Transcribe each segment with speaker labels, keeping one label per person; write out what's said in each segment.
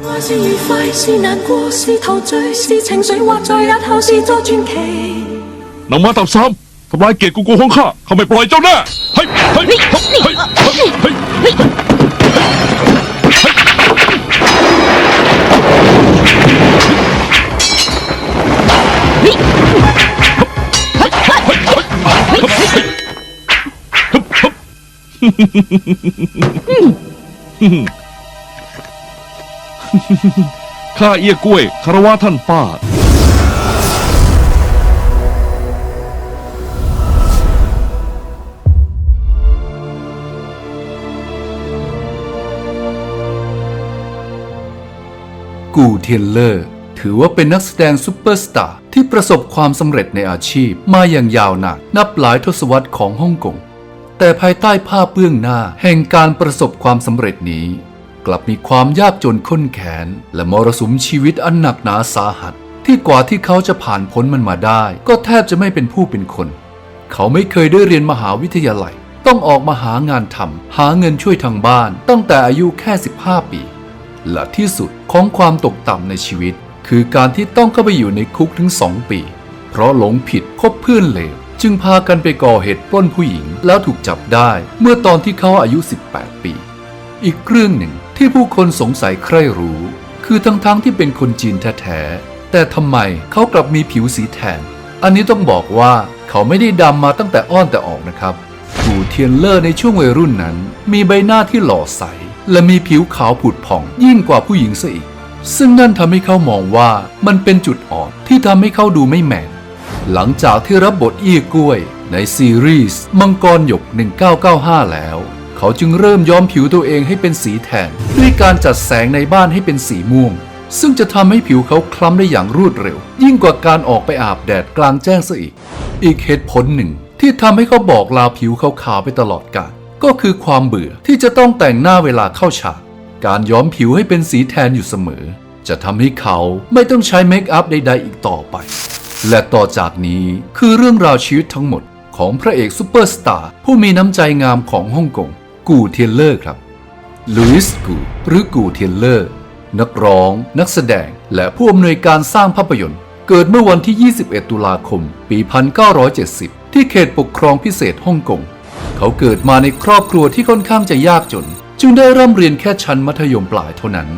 Speaker 1: 爱是愉快，是难过，是陶醉，是情绪，或在日后是作传奇。
Speaker 2: นางมาตับซ้ำทำลายเกียรติกูกูของข้าข้าไม่ปล่อยเจ้าแน่เฮ้ยเฮ้ยเฮ้ยเฮ้ยเฮ้ยเฮ้ย ข้าเอี้ยกล้วยคารวะท่านป้า
Speaker 3: กูเทียนเลอร์ ถือว่าเป็นนักแสดงซูเปอร์สตาร์ที่ประสบความสำเร็จในอาชีพมาอย่างยาวนานนับหลายทศวรรษของฮ่องกงแต่ภายใต้ภาพเบื้องหน้าแห่งการประสบความสำเร็จนี้ กลับมีความยากจนข้นแขนและมรสุมชีวิตอันหนักหนาสาหัส ที่กว่าที่เขาจะผ่านพ้นมันมาได้ ก็แทบจะไม่เป็นผู้เป็นคน เขาไม่เคยได้เรียนมหาวิทยาลัย ต้องออกมาหางานทำหาเงินช่วยทางบ้าน ตั้งแต่อายุแค่ 15 ปี และที่สุดของความตกต่ำในชีวิต คือการที่ต้องเข้าไปอยู่ในคุกถึงสองปี เพราะหลงผิดคบเพื่อนเลวจึงพากันไปก่อเหตุปล้นผู้หญิงแล้วถูกจับได้ เมื่อตอนที่เขาอายุ 18 ปี อีกเรื่องหนึ่ง ที่ผู้คนสงสัยใคร่รู้ คือทั้งๆทที่เป็นคนจีนแท้ๆแต่ทำไมเขากลับมีผิวสีแทน อันนี้ต้องบอกว่าเขาไม่ได้ดำมาตั้งแต่อ้อนแต่ออกนะครับกูเทียนเลอร์ในช่วงวัยรุ่นนั้น มีใบหน้าที่หล่อใส และมีผิวขาวผุดผ่องยิ่งกว่าผู้หญิงซะอีก ซึ่งนั่นทำให้เขามองว่ามันเป็นจุดอ่อนที่ทำให้เขาดูไม่แมนหลังจากที่รับบทเอี้ยกล้วยในซีรีส์มังกรหยก 1995 แล้ว เขาจึงเริ่มย้อมผิวตัวเองให้เป็นสีแทน ด้วยการจัดแสงในบ้านให้เป็นสีม่วง ซึ่งจะทำให้ผิวเขาคล้ำได้อย่างรวดเร็ว ยิ่งกว่าการออกไปอาบแดดกลางแจ้งซะอีก อีกเหตุผลหนึ่ง ที่ทำให้เขาบอกลาผิวขาวๆไปตลอดกาลก็คือความเบื่อที่จะต้องแต่งหน้าเวลาเข้าฉากการย้อมผิวให้เป็นสีแทนอยู่เสมอ จะทำให้เขาไม่ต้องใช้เมคอัพใด ๆ อีกต่อไป และต่อจากนี้คือเรื่องราวชีวิตทั้งหมดของพระเอกซูเปอร์สตาร์ผู้มีน้ำใจงามของฮ่องกง กูเทียนเลอร์ครับลุยส์กูหรือกูเทียนเลอร์ นักร้อง นักแสดง และผู้อำนวยการสร้างภาพยนตร์ เกิดเมื่อวันที่ 21 ตุลาคม ปี 1970 ที่เขตปกครองพิเศษฮ่องกง เขาเกิดมาในครอบครัวที่ค่อนข้างจะยากจน จึงได้เริ่มเรียนแค่ชั้นมัธยมปลายเท่านั้น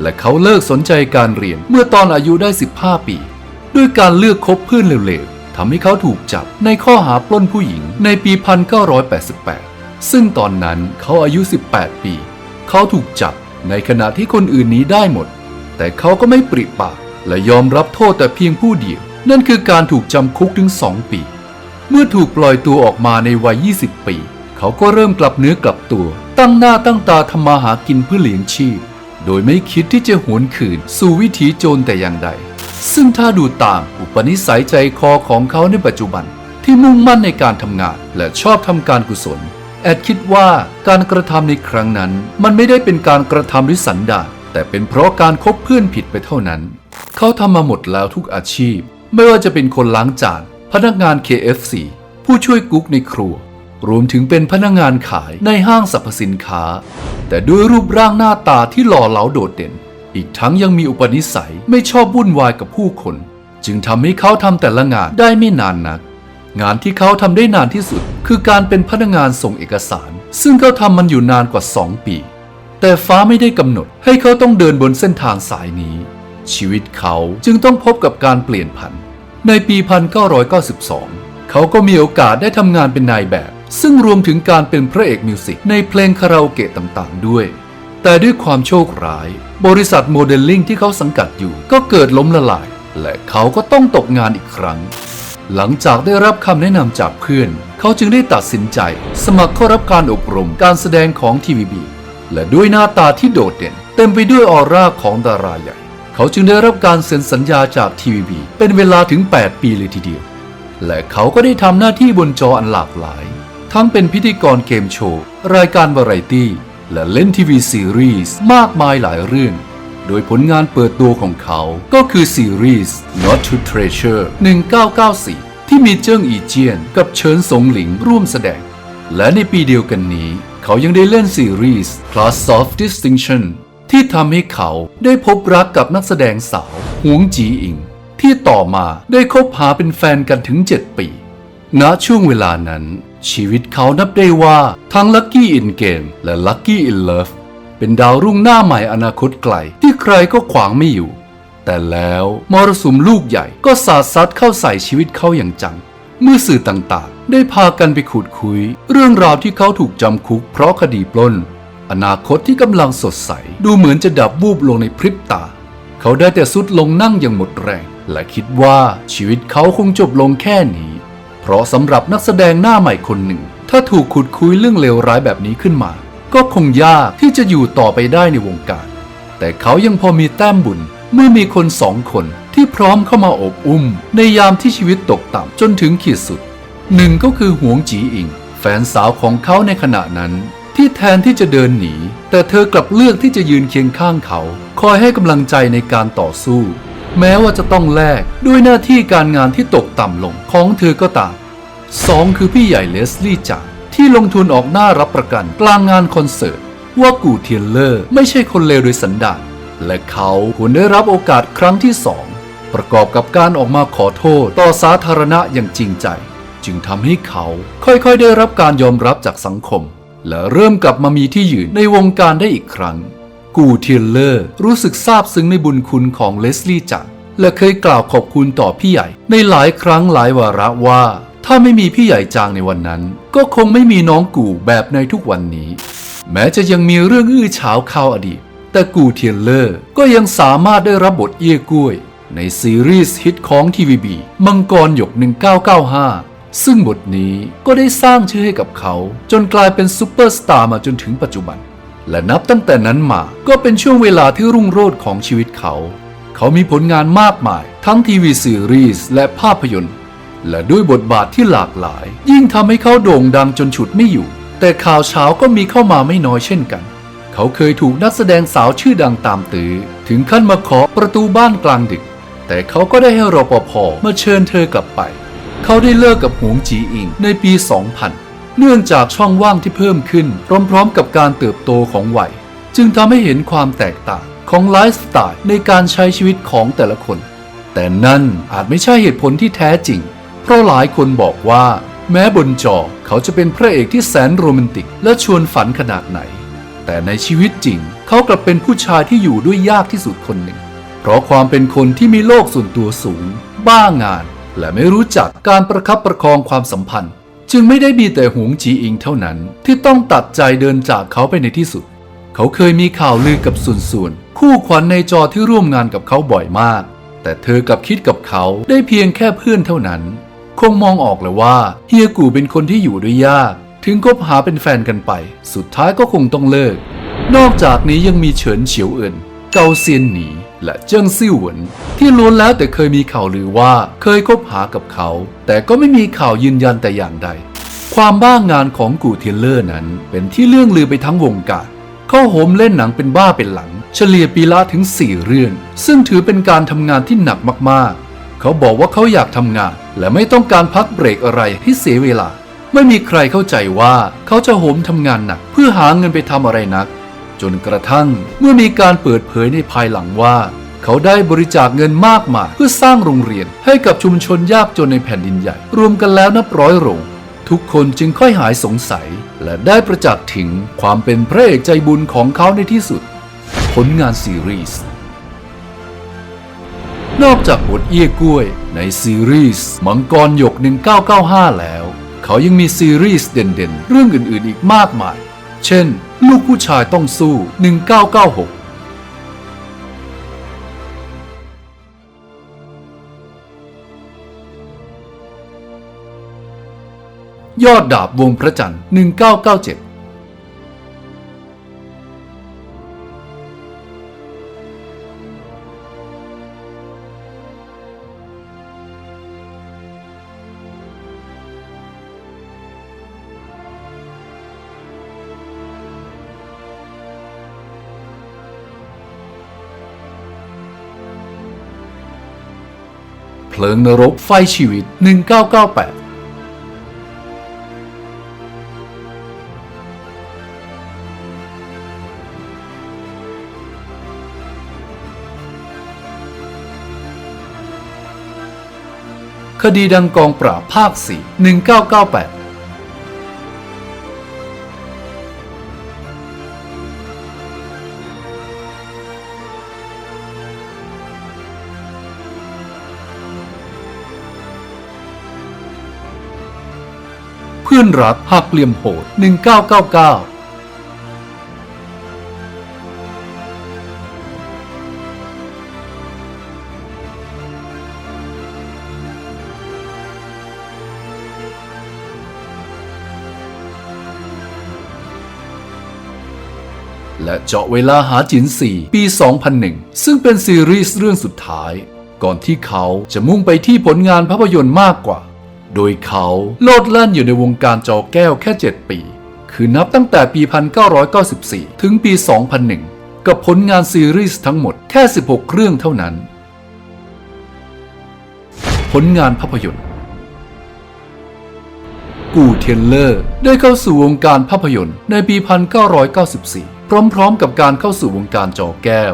Speaker 3: และเขาเลิกสนใจการเรียนเมื่อตอนอายุได้ 15 ปี ด้วยการเลือกคบเพื่อนเร็วๆทำให้เขาถูกจับในข้อหาปล้นผู้หญิงในปี 1988 ซึ่งตอนนั้นเขาอายุ 18 ปี เขาถูกจับในขณะที่คนอื่นหนี้ได้หมด แต่เขาก็ไม่ปริปากและยอมรับโทษแต่เพียงผู้เดียว นั่นคือการถูกจำคุกถึง 2 ปี เมื่อถูกปล่อยตัวออกมาในวัย 20 ปี เขาก็เริ่มกลับเนื้อกลับตัว ตั้งหน้าตั้งตาทำมาหากินเพื่อเลี้ยงชีพ โดยไม่คิดที่จะหวนคืน สู่วิถีโจรแต่อย่างใด ซึ่งถ้าดูตามอุปนิสัยใจคอของเขาในปัจจุบัน ที่มุ่งมั่นในการทำงานและชอบทำการกุศล แอดคิดว่าการกระทำในครั้งนั้น มันไม่ได้เป็นการกระทำด้วยสันดาแต่เป็นเพราะการคบเพื่อนผิดไปเท่านั้น เขาทำมาหมดแล้วทุกอาชีพ ไม่ว่าจะเป็นคนล้างจาน พนักงาน KFC ผู้ช่วยกุ๊กในครัว รวมถึงเป็นพนักงานขายในห้างสรรพสินค้า แต่ด้วยรูปร่างหน้าตาที่หล่อเหลาโดดเด่น อีกทั้งยังมีอุปนิสัยไม่ชอบวุ่นวายกับผู้คน จึงทำให้เขาทำแต่ละงานได้ไม่นานนัก งานที่เขาทำได้นานที่สุด คือการเป็นพนักงานส่งเอกสาร ซึ่งเขาทำมันอยู่นานกว่า 2 ปี แต่ฟ้าไม่ได้กำหนดให้เขาต้องเดินบนเส้นทางสายนี้ ชีวิตเขาจึงต้องพบกับการเปลี่ยนผัน ในปี 1992 เขาก็มีโอกาสได้ทำงานเป็นนายแบบ ซึ่งรวมถึงการเป็นพระเอกมิวสิกในเพลงคาราโอเกะต่างๆ ด้วย แต่ด้วยความโชคร้าย บริษัทโมเดลลิ่งที่เขาสังกัดอยู่ก็เกิดล้มละลายและเขาก็ต้องตกงานอีกครั้ง หลังจากได้รับคำแนะนำจากเพื่อน เขาจึงได้ตัดสินใจ สมัครเข้ารับการอบรมการแสดงของทีวีบีและด้วยหน้าตาที่โดดเด่น เต็มไปด้วยออร่าของดาราใหญ่ เขาจึงได้รับการเซ็นสัญญาจากทีวีบีเป็นเวลาถึง 8 ปีเลยทีเดียว และเขาก็ได้ทำหน้าที่บนจออันหลากหลาย ทั้งเป็นพิธีกรเกมโชว์ รายการวาไรตี้ และเล่นทีวีซีรีส์มากมายหลายเรื่อง โดยผลงานเปิดตัวของเขาก็คือซีรีส์ Not to Treasure 1994 ที่มีเจิ้งอีเจียนกับเฉินสงหลิงร่วมแสดง และในปีเดียวกันนี้ เขายังได้เล่นซีรีส์ Class of Distinction ที่ทำให้เขาได้พบรักกับนักแสดงสาวหวงจีอิง ที่ต่อมาได้คบหาเป็นแฟนกันถึง 7 ปีณช่วงเวลานั้น ชีวิตเขานับได้ว่าทั้ง Lucky in Game และ Lucky in Love เป็นดาวรุ่งหน้าใหม่อนาคตไกลที่ รก็ขวางไม่อยู่ แต่แล้วมรสุมลูกใหญ่ก็สาดซัดเข้าใส่ชีวิตเขาอย่างจัง เมื่อสื่อต่างๆ ได้พากันไปขุดคุย เรื่องราวที่เขาถูกจำคุกเพราะคดีปล้น อนาคตที่กำลังสดใส ดูเหมือนจะดับวูบลงในพริบตา เขาได้แต่สุดลงนั่งอย่างหมดแรง และคิดว่าชีวิตเขาคงจบลงแค่นี้ เพราะสำหรับนักแสดงหน้าใหม่คนหนึ่ง ถ้าถูกขุดคุยเรื่องเลวร้ายแบบนี้ขึ้นมา ก็คงยากที่จะอยู่ต่อไปได้ในวงการ แต่เขายังพอมีแต้มบุญเมื่อมีคนสองคนที่พร้อมเข้ามาอบอุ้ม ในยามที่ชีวิตตกต่ำจนถึงขีดสุดหนึ่งก็คือหวงจีอิง แฟนสาวของเขาในขณะนั้น ที่แทนที่จะเดินหนี แต่เธอกลับเลือกที่จะยืนเคียงข้างเขา คอยให้กำลังใจในการต่อสู้ แม้ว่าจะต้องแลกด้วยหน้าที่การงานที่ตกต่ำลงของเธอก็ตามสองคือพี่ใหญ่เลสลี่จางที่ลงทุนออกหน้ารับประกันกลางงานคอนเสิร์ต ว่ากูเทียนเลอร์ไม่ใช่คนเลวโดยสันดานและเขาควรได้รับโอกาสครั้งที่สองประกอบกับการออกมาขอโทษต่อสาธารณะอย่างจริงใจ จึงทำให้เขาค่อยๆได้รับการยอมรับจากสังคม และเริ่มกลับมามีที่ยืนในวงการได้อีกครั้ง กูเทียนเลอร์รู้สึกซาบซึ้งในบุญคุณของเลสลี่จังและเคยกล่าวขอบคุณต่อพี่ใหญ่ ในหลายครั้งหลายวาระว่า ถ้าไม่มีพี่ใหญ่จางในวันนั้น ก็คงไม่มีน้องกูแบบในทุกวันนี้ แม้จะยังมีเรื่องอื้อฉาวข่าวอดีต แต่กูเทียนเลอร์ก็ยังสามารถได้รับบทเอี้ยกล้วย ในซีรีส์ฮิตของทีวีบีมังกรหยก 1995 ซึ่งบทนี้ก็ได้สร้างชื่อให้กับเขา จนกลายเป็นซูเปอร์สตาร์มาจนถึงปัจจุบัน และนับตั้งแต่นั้นมาก็เป็นช่วงเวลาที่รุ่งโรจน์ของชีวิตเขา เขามีผลงานมากมาย ทั้งทีวีซีรีส์และภาพยนตร์และด้วยบทบาทที่หลากหลาย ยิ่งทำให้เขาโด่งดังจนฉุดไม่อยู่ แต่ข่าวเช้าก็มีเข้ามาไม่น้อยเช่นกัน เขาเคยถูกนักแสดงสาวชื่อดังตามตื้อถึงขั้นมาขอประตูบ้านกลางดึก แต่เขาก็ได้ให้รปภมาเชิญเธอกลับไป เขาได้เลิกกับหงจีอิงในปี 2000 เนื่องจากช่องว่างที่เพิ่มขึ้น พร้อมๆ กับการเติบโตของวัย จึงทำให้เห็นความแตกต่างของไลฟ์สไตล์ในการใช้ชีวิตของแต่ละคน แต่นั่นอาจไม่ใช่เหตุผลที่แท้จริง เพราะหลายคนบอกว่า แม้บนจอเขาจะเป็นพระเอกที่แสนโรแมนติกและชวนฝันขนาดไหน แต่ในชีวิตจริง เขากลับเป็นผู้ชายที่อยู่ด้วยยากที่สุดคนหนึ่ง เพราะความเป็นคนที่มีโลกส่วนตัวสูง บ้างาน และไม่รู้จักการประคับประคองความสัมพันธ์ จึงไม่ได้มีแต่หวงจีอิงเท่านั้น ที่ต้องตัดใจเดินจากเขาไปในที่สุด เขาเคยมีข่าวลือกับส่วนส่วนๆคู่ขวัญในจอที่ร่วมงานกับเขาบ่อยมาก แต่เธอกับคิดกับเขาได้เพียงแค่เพื่อนเท่านั้น คงมองออกเลยว่าเฮียกูเป็นคนที่อยู่ด้วยยาก ถึงคบหาเป็นแฟนกันไป สุดท้ายก็คงต้องเลิก นอกจากนี้ยังมีเฉินเฉียวเอินเกาเซียนหนีและเจิ้งซิ่วเหวินที่ล้วนแล้วแต่เคยมีข่าวลือว่าเคยคบหากับเขา แต่ก็ไม่มีข่าวยืนยันแต่อย่างใด ความบ้างงานของกูเทียนเลอร์นั้น เป็นที่เรื่องลือไปทั้งวงการเข้าโหมเล่นหนังเป็นบ้าเป็นหลัง เฉลี่ยปีละถึง 4 เรื่อง ซึ่งถือเป็นการทำงานที่หนักมากๆ เขาบอกว่าเขาอยากทำงาน และไม่ต้องการพักเบรกอะไรให้เสียเวลา ไม่มีใครเข้าใจว่าเขาจะโหมทำงานหนักเพื่อหาเงินไปทำอะไรนัก จนกระทั่งเมื่อมีการเปิดเผยในภายหลังว่า เขาได้บริจาคเงินมากมายเพื่อสร้างโรงเรียนให้กับชุมชนยากจนในแผ่นดินใหญ่ รวมกันแล้วนับร้อยโรงทุกคนจึงค่อยหายสงสัย และได้ประจักษ์ถึงความเป็นพระเอกใจบุญของเขาในที่สุด ผลงานซีรีส์ นอกจากบทเอี้ยกล้วยในซีรีส์มังกรหยก 1995 แล้ว เขายังมีซีรีส์เด่นๆ เรื่องอื่นๆอีกมากมาย เช่น ลูกผู้ชายต้องสู้ 1996ยอดดาบวงพระจันทร์ 1997 เพลิงนรกไฟชีวิต 1998คดีดังกองปราบภาค 4 1998 อนรักหักเหลี่ยมโหด 1999และเจาะเวลาหาจิน4ปี 2001 ซึ่งเป็นซีรีส์เรื่องสุดท้าย ก่อนที่เขาจะมุ่งไปที่ผลงานภาพยนตร์มากกว่า โดยเขาโลดแล่นอยู่ในวงการจอแก้วแค่ 7 ปี คือนับตั้งแต่ปี 1994 ถึงปี 2001 กับผลงานซีรีส์ทั้งหมดแค่ 16 เรื่องเท่านั้น ผลงานภาพยนตร์ กูเทนเลอร์ได้เข้าสู่วงการภาพยนตร์ในปี 1994 พร้อมๆ กับการเข้าสู่วงการจอแก้ว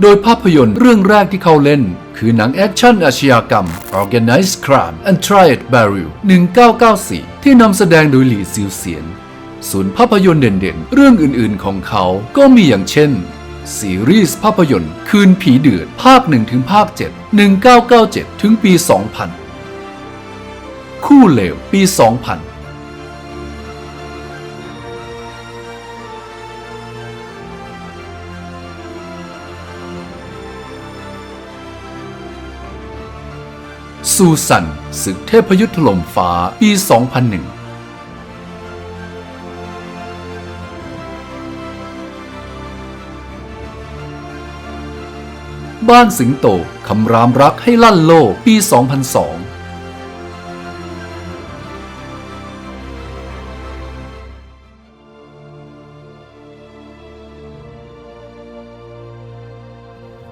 Speaker 3: โดยภาพยนตร์เรื่องแรกที่เขาเล่น คือหนังแอคชั่นอาชญากรรม Organized Crime and Triad Barrel 1994 ที่นำแสดงโดยหลี่ซิวเซียน ส่วนภาพยนตร์เด่นๆ เรื่องอื่นๆของเขาก็มีอย่างเช่น ซีรีส์ภาพยนตร์คืนผีเดือด ภาค1ถึงภาค 7 1997 ถึงปี 2000 คู่เลวปี 2000 ซูสันศึกเทพยุทธถล่มฟ้าปี 2001บ้านสิงโต คำรามรักให้ลั่นโลก ปี 2002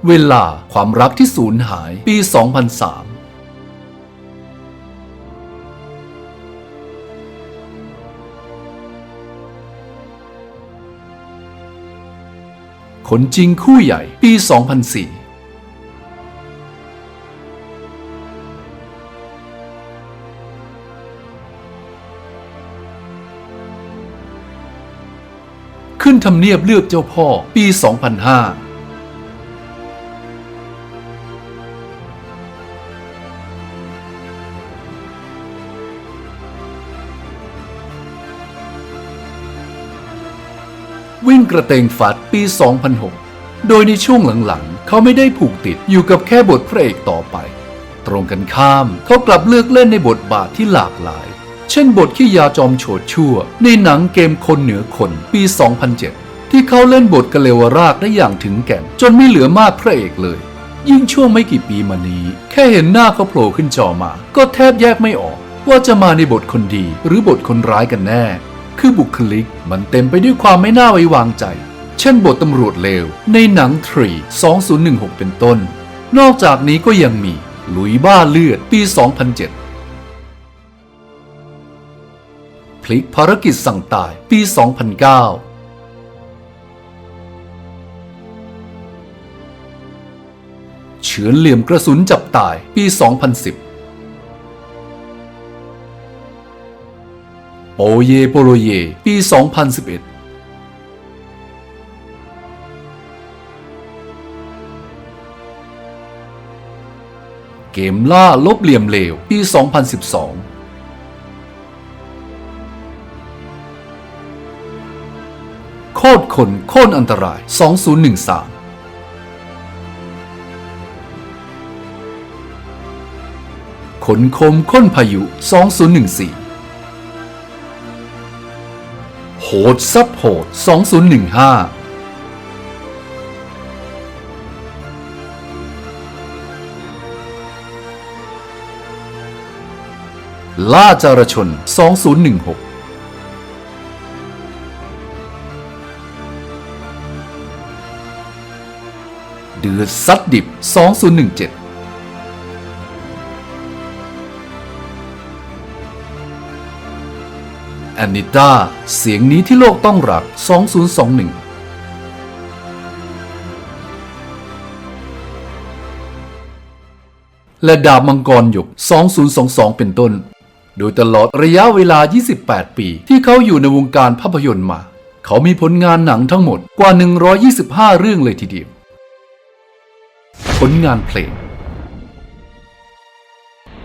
Speaker 3: เวลาความรักที่สูญหาย ปี 2003 ผลจริงคู่ใหญ่ปี 2004ขึ้นทำเนียบเลือกเจ้าพ่อปี 2005 วิ่งกระเตงฝัดปี 2006 โดยในช่วงหลังๆ เขาไม่ได้ผูกติดอยู่กับแค่บทพระเอกต่อไป ตรงกันข้ามเขากลับเลือกเล่นในบทบาทที่หลากหลาย เช่นบทขี้ยาจอมโฉดชั่ว ในหนังเกมคนเหนือคนปี 2007 ที่เขาเล่นบทกะเลวรากได้อย่างถึงแก่น จนไม่เหลือมากพระเอกเลย ยิ่งช่วงไม่กี่ปีมานี้ แค่เห็นหน้าเขาโผล่ขึ้นจอมา ก็แทบแยกไม่ออกว่าจะมาในบทคนดีหรือบทคนร้ายกันแน่ คือบุคลิก มันเต็มไปด้วยความไม่น่าไว้วางใจ เช่นบทตำรวจเลว ในหนังทรี2016 เป็นต้น นอกจากนี้ก็ยังมีหลุยบ้าเลือดปี 2007 พลิกภารกิจสั่งตายปี 2009เฉือนเหลี่ยมกระสุนจับตายปี 2010 โปเยโปโลเย ปี 2011เกมล่าลบเหลี่ยมเหลว ปี 2012 โคตรคนโค่นอันตราย 2013 ขนคมค้นพายุ 2014 โหดซับโหด 2015ล่าจารชน 2016 เดือดซัดดิบ 2017 แอนนิต้า เสียงนี้ที่โลกต้องรัก 2021และดาบมังกรหยก 2022 เป็นต้น โดยตลอดระยะเวลา 28 ปี ที่เขาอยู่ในวงการภาพยนตร์มา เขามีผลงานหนังทั้งหมดกว่า 125 เรื่องเลยทีเดียว ผลงานเพลง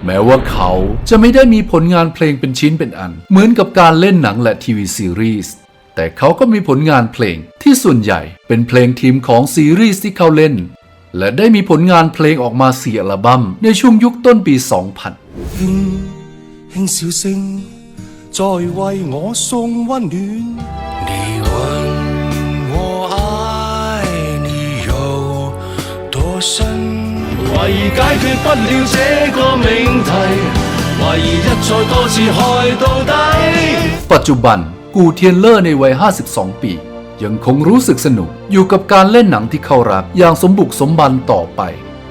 Speaker 3: แม้ว่าเขาจะไม่ได้มีผลงานเพลงเป็นชิ้นเป็นอัน เหมือนกับการเล่นหนังและทีวีซีรีส์ แต่เขาก็มีผลงานเพลงที่ส่วนใหญ่เป็นเพลงทีมของซีรีส์ที่เขาเล่น และได้มีผลงานเพลงออกมาสี่อัลบั้มในช่วงยุคต้นปี 2000
Speaker 4: 轻轻笑声，再为我送温暖。你问我爱你有多深？ 怀疑解决不了这个命题，怀疑一再多次害到底。
Speaker 3: ปัจจุบันกูเทียนเลอร์ในวัย 52 ปี ยังคงรู้สึกสนุกอยู่กับการเล่นหนังที่เขารักอย่างสมบุกสมบันต่อไป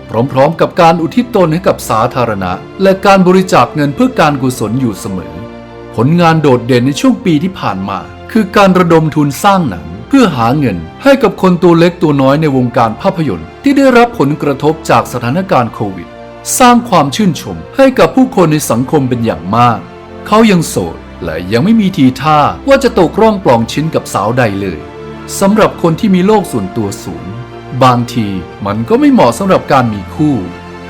Speaker 3: พร้อมๆกับการอุทิศตนให้กับสาธารณะ และการบริจาคเงินเพื่อการกุศลอยู่เสมอ ผลงานโดดเด่นในช่วงปีที่ผ่านมา คือการระดมทุนสร้างหนัง เ พื่อหาเงินให้กับคนตัวเล็กตัวน้อยในวงการภาพยนตร์ ที่ได้รับผลกระทบจากสถานการณ์โควิด สร้างความชื่นชมให้กับผู้คนในสังคมเป็นอย่างมาก เขายังโสดและยังไม่มีทีท่าว่าจะตกร่องปล่องชิ้นกับสาวใดเลยสำหรับคนที่มีโลกส่วนตัวสูง บางทีมันก็ไม่เหมาะสำหรับการมีคู่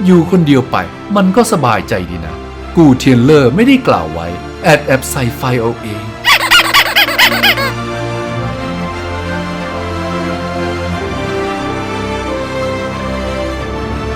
Speaker 3: อยู่คนเดียวไปมันก็สบายใจดีนะ กูเทียนเลอร์ไม่ได้กล่าวไว้ แอดแอปไซไฟเอาเอง